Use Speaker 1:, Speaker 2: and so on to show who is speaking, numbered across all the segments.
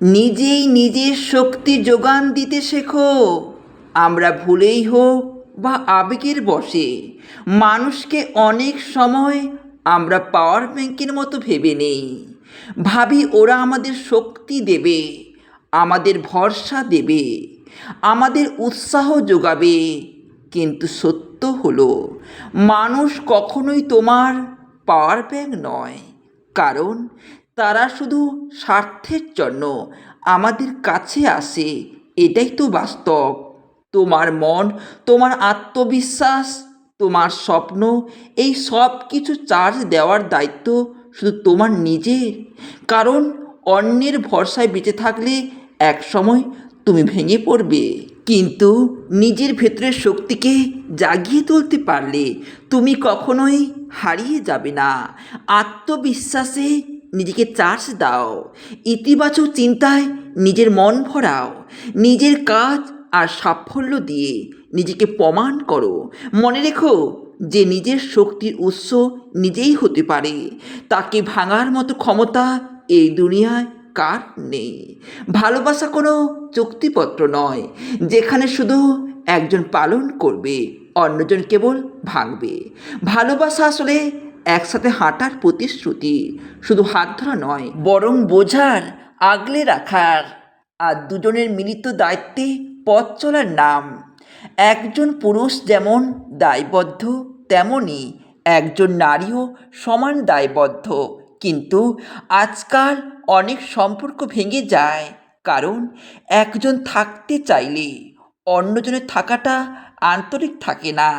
Speaker 1: নিজেই নিজের শক্তি যোগান দিতে শেখো। আমরা ভুলেই হোক বা আবেগের বসে মানুষকে অনেক সময় আমরা পাওয়ার ব্যাংকের মতো ভেবে নেই। ভাবি ওরা আমাদের শক্তি দেবে, আমাদের ভরসা দেবে, আমাদের উৎসাহ যোগাবে। কিন্তু সত্য হলো, মানুষ কখনোই তোমার পাওয়ার ব্যাংক নয়। কারণ তারা শুধু স্বার্থের জন্য আমাদের কাছে আসে, এটাই তো বাস্তব। তোমার মন, তোমার আত্মবিশ্বাস, তোমার স্বপ্ন, এই সব কিছু চার্জ দেওয়ার দায়িত্ব শুধু তোমার নিজের। কারণ অন্যের ভরসায় বেঁচে থাকলে এক সময় তুমি ভেঙে পড়বে। কিন্তু নিজের ভেতরের শক্তিকে জাগিয়ে তুলতে পারলে তুমি কখনোই হারিয়ে যাবে না। আত্মবিশ্বাসে নিজেকে চার্জ দাও, ইতিবাচক চিন্তায় নিজের মন ভরাও, নিজের কাজ আর সাফল্য দিয়ে নিজেকে প্রমাণ করো। মনে রেখো যে নিজের শক্তির উৎস নিজেই হতে পারে, তাকে ভাঙার মতো ক্ষমতা এই দুনিয়ায় কার নেই। ভালোবাসা কোনো চুক্তিপত্র নয়, যেখানে শুধু একজন পালন করবে, অন্যজন কেবল ভাঙবে। ভালোবাসা আসলে একসাথে হাঁটার প্রতিশ্রুতি। শুধু হাত ধরা নয়, বরং বোঝার, আগলে রাখার। আর দুজনের মিলিত দায়িত্বে পথ চলার নাম। একজন পুরুষ যেমন দায়বদ্ধ তেমনই একজন নারীও সমান দায়বদ্ধ। কিন্তু আজকাল অনেক সম্পর্ক ভেঙে যায়, কারণ একজন থাকতে চাইলে অন্যজনের থাকাটা আন্তরিক থাকে না।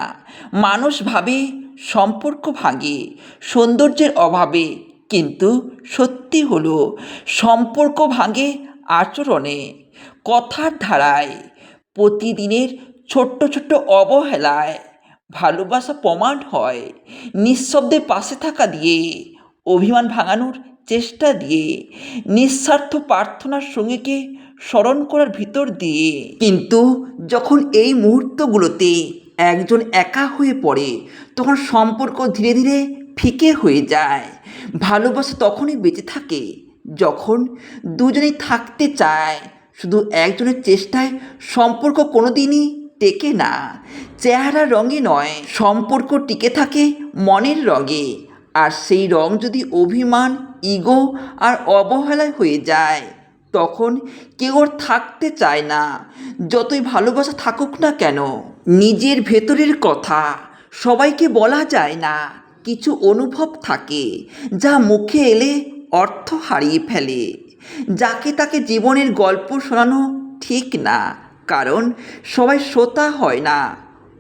Speaker 1: মানুষ ভাবে সম্পর্ক ভাঙে, সৌন্দর্যের অভাবে। কিন্তু সত্যি হলো, সম্পর্ক ভাঙে আচরণে, কথার ধারায়, প্রতিদিনের ছোট্ট ছোট্ট অবহেলায়। ভালোবাসা প্রমাণ হয় নিঃশব্দে পাশে থাকা দিয়ে, অভিমান ভাঙানোর চেষ্টা দিয়ে, নিঃস্বার্থ প্রার্থনার সঙ্গীকে স্মরণ করার ভিতর দিয়ে। কিন্তু যখন এই মুহূর্তগুলোতে একজন একা হয়ে পড়ে, তখন সম্পর্ক ধীরে ধীরে ফিকে হয়ে যায়। ভালোবাসা তখনই বেঁচে থাকে যখন দুজনেই থাকতে চায়। শুধু একজনের চেষ্টায় সম্পর্ক কোনোদিনই টেকে না। চেহারা রঙে নয়, সম্পর্ক টিকে থাকে মনের রঙে। আর সেই রং যদি অভিমান, ইগো আর অবহেলায় হয়ে যায়, তখন কেউ থাকতে চায় না। যতই ভালোবাসা থাকুক না কেন নিজের ভেতরের কথা সবাইকে বলা যায় না। কিছু অনুভব থাকে যা মুখে এলে অর্থ হারিয়ে ফেলে, যাকে তাকে জীবনের গল্প শোনানো ঠিক না, কারণ সবাই শ্রোতা হয় না।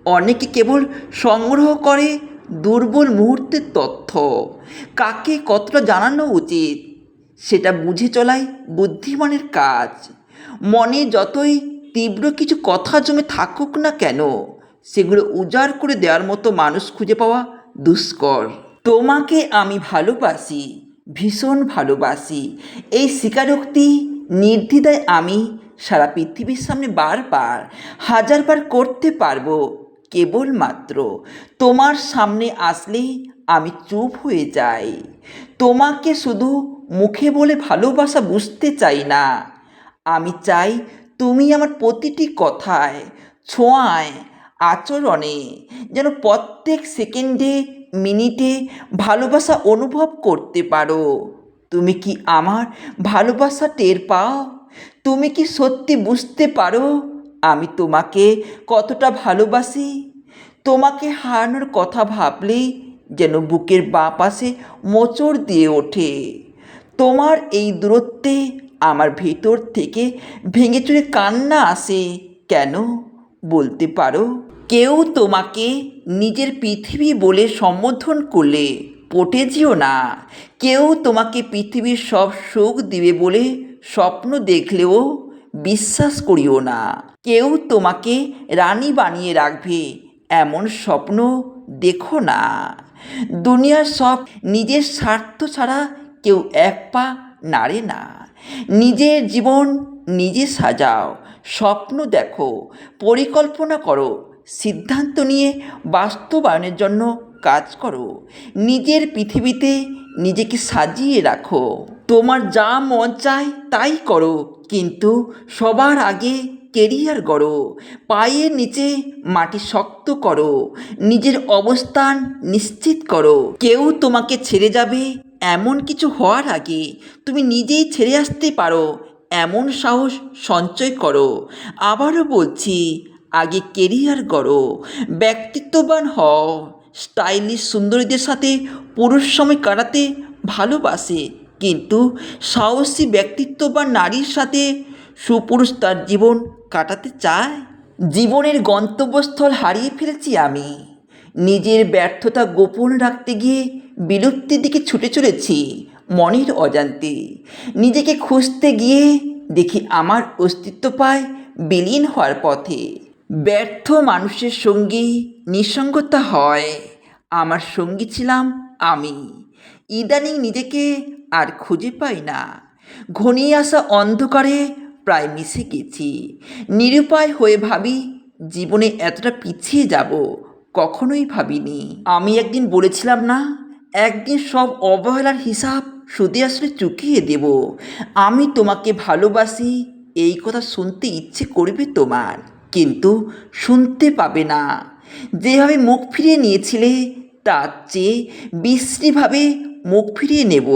Speaker 1: অনেকে কেবল সংগ্রহ করে দুর্বল মুহূর্তের তথ্য। কাকে কতটা জানানো উচিত? সেটা বুঝে চলাই বুদ্ধিমানের কাজ। মনে যতই তীব্র কিছু কথা জমে থাকুক না কেন, সেগুলো উজাড় করে দেওয়ার মতো মানুষ খুঁজে পাওয়া দুষ্কর। তোমাকে আমি ভালোবাসি, ভীষণ ভালোবাসি। এই স্বীকারোক্তি নির্দ্বিধায় আমি সারা পৃথিবীর সামনে বারবার, হাজারবার করতে পারব, কেবলমাত্র তোমার সামনে আসলেই আমি চুপ হয়ে যাই। তোমাকে শুধু মুখে বলে ভালোবাসা বুঝতে চাই না। আমি চাই তুমি আমার প্রতিটি কথায়, ছোঁয়ায়, আচরণে যেন প্রত্যেক সেকেন্ডে, মিনিটে ভালোবাসা অনুভব করতে পারো। তুমি কি আমার ভালোবাসা টের পাও? তুমি কি সত্যি বুঝতে পারো আমি তোমাকে কতটা ভালোবাসি? তোমাকে হারানোর কথা ভাবলেই যেন বুকের বাঁ পাশে মোচড় দিয়ে ওঠে। তোমার এই দূরত্বে আমার ভেতর থেকে ভেঙে চুরে কান্না আসে। কেন? বলতে পারো। কেউ তোমাকে নিজের পৃথিবী বলে সম্বোধন করলে পটে যেও না। কেউ তোমাকে পৃথিবীর সব সুখ দিবে বলে স্বপ্ন দেখলেও বিশ্বাস করিও না। কেউ তোমাকে রানী বানিয়ে রাখবে এমন স্বপ্ন দেখো না। দুনিয়ার সব নিজের স্বার্থ ছাড়া কেউ এক পা নাড়ে না। নিজের জীবন নিজে সাজাও, স্বপ্ন দেখো, পরিকল্পনা করো, সিদ্ধান্ত নিয়ে বাস্তবায়নের জন্য কাজ করো। নিজের পৃথিবীতে নিজেকে সাজিয়ে রাখো। তোমার যা মন চায় তাই করো, কিন্তু সবার আগে কেরিয়ার গড়ো, পায়ের নিচে মাটি শক্ত করো, নিজের অবস্থান নিশ্চিত করো। কেউ তোমাকে ছেড়ে যাবে এমন কিছু হওয়ার আগে তুমি নিজেই ছেড়ে আসতে পারো। এমন সাহস সঞ্চয় করো। আবারও বলছি, আগে কেরিয়ার গড়ো। ব্যক্তিত্ববান হও। স্টাইলিশ সুন্দরীদের সাথে পুরুষ সময় কাটাতে ভালোবাসে। কিন্তু সাহসী ব্যক্তিত্ববান নারীর সাথে সুপুরুষ তার জীবন কাটাতে চায়? জীবনের গন্তব্যস্থল হারিয়ে ফেলেছি আমি। নিজের ব্যর্থতা গোপন রাখতে গিয়ে বিলুপ্তির দিকে ছুটে চলেছি, মনের অজান্তে। নিজেকে খুঁজতে গিয়ে দেখি আমার অস্তিত্ব পায় বিলীন হওয়ার পথে। ব্যর্থ মানুষের সঙ্গী নিঃসঙ্গতা হয়, আমার সঙ্গী ছিলাম আমি। ইদানিং নিজেকে আর খুঁজে পাই না। ঘনিয়ে আসা অন্ধকারে প্রায় মিশে গেছি। নিরুপায় হয়ে ভাবি, জীবনে এতটা পিছিয়ে যাব কখনোই ভাবিনি। আমি একদিন বলেছিলাম, না, একদিন সব অবহেলার হিসাব সুদে আসলে চুকিয়ে দেব। আমি তোমাকে ভালোবাসি, এই কথা শুনতে ইচ্ছে করবে তোমার। কিন্তু শুনতে পাবে না। যেভাবে মুখ ফিরিয়ে নিয়েছিলে, তার চেয়ে বিশ্রীভাবে মুখ ফিরিয়ে নেব।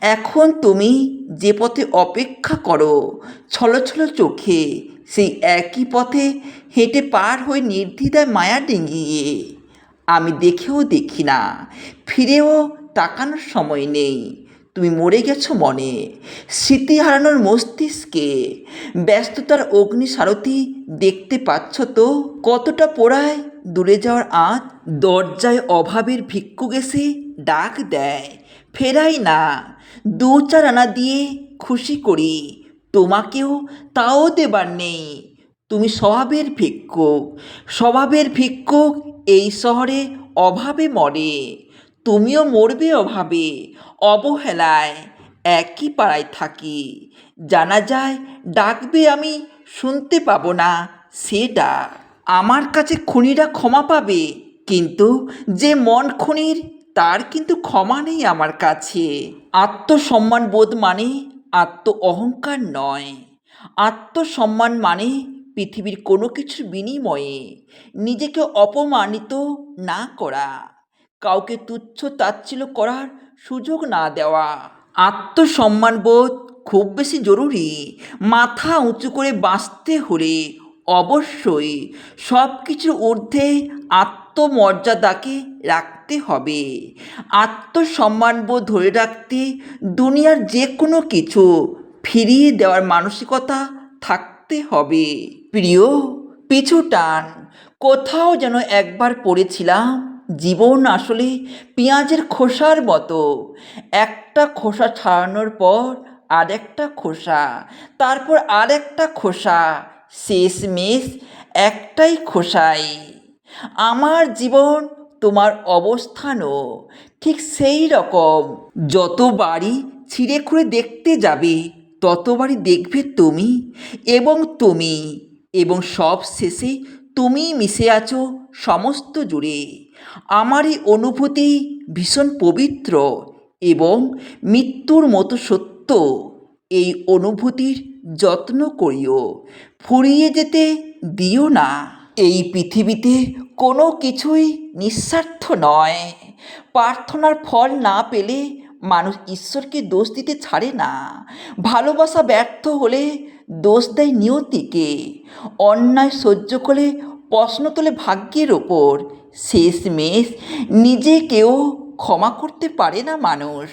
Speaker 1: এখন তুমি যে পথে অপেক্ষা করো, ছলছল চোখে সেই একই পথে হেঁটে পার হয়ে নির্দ্বিধায় মায়া ডিঙ্গিয়ে আমি দেখেও দেখি না, ফিরেও তাকানোর সময় নেই। তুমি মরে গেছো মনে, স্মৃতি হারানোর মস্তিষ্কে। ব্যস্ততার অগ্নি সারথি দেখতে পাচ্ছ তো, কতটা পোড়ায় দূরে যাওয়ার আঁত দরজায় অভাবের ভিক্ষু গেছে ডাক দেয়, ফেরাই না দু চার আনা দিয়ে খুশি করি। তোমাকেও তাও দেবার নেই। তুমি স্বভাবের ভিক্ষুক। স্বভাবের ভিক্ষুক এই শহরে অভাবে মরে। তুমিও মরবে অভাবে, অবহেলায় একই পাড়ায় থাকি। জানা যায়, ডাকবে আমি, শুনতে পাবো না, সে ডাক। আমার কাছে খুনিরা ক্ষমা পাবে, কিন্তু যে মন খুনির, তার কিন্তু ক্ষমা নেই আমার কাছে। আত্মসম্মান বোধ মানে আত্ম অহংকার নয়। আত্মসম্মান মানে পৃথিবীর কোনো কিছুর বিনিময়ে নিজেকে অপমানিত না করা, কাউকে তুচ্ছ তাচ্ছিল্য করার সুযোগ না দেওয়া। আত্মসম্মানবোধ খুব বেশি জরুরি। মাথা উঁচু করে বাঁচতে হলে অবশ্যই সব কিছুর ঊর্ধ্বে আত্মমর্যাদাকে রাখতে হবে। আত্মসম্মানবোধ ধরে রাখতে দুনিয়ার যে কোনো কিছু ফিরিয়ে দেওয়ার মানসিকতা থাকতে হবে। প্রিয়, পিছু টান। কোথাও যেন একবার পড়েছিলাম, জীবন আসলে পেঁয়াজের খোসার মতো। একটা খোসা ছাড়ানোর পর আরেকটা খোসা, তারপর আরেকটা খোসা, শেষমেশ একটাই খোসাই। আমার জীবন তোমার অবস্থানও ঠিক সেই রকম। যতবারই ছিঁড়ে খুঁড়ে দেখতে যাবে ততবারই দেখবে তুমি এবং তুমি এবং সব শেষে তুমি মিশে আছো সমস্ত জুড়ে। আমার এই অনুভূতি ভীষণ পবিত্র এবং মৃত্যুর মতো সত্য। এই অনুভূতির যত্ন করিও, ফুরিয়ে যেতে দিও না। এই পৃথিবীতে কোনো কিছুই নিঃস্বার্থ নয়। প্রার্থনার ফল না পেলে মানুষ ঈশ্বরকে দোষ দিতে ছাড়ে না। ভালোবাসা ব্যর্থ হলে দোষ দেয় নিয়তিকে। অন্যায় সহ্য করে প্রশ্ন তোলে ভাগ্যের ওপর। শেষমেশ নিজেকেও ক্ষমা করতে পারে না মানুষ।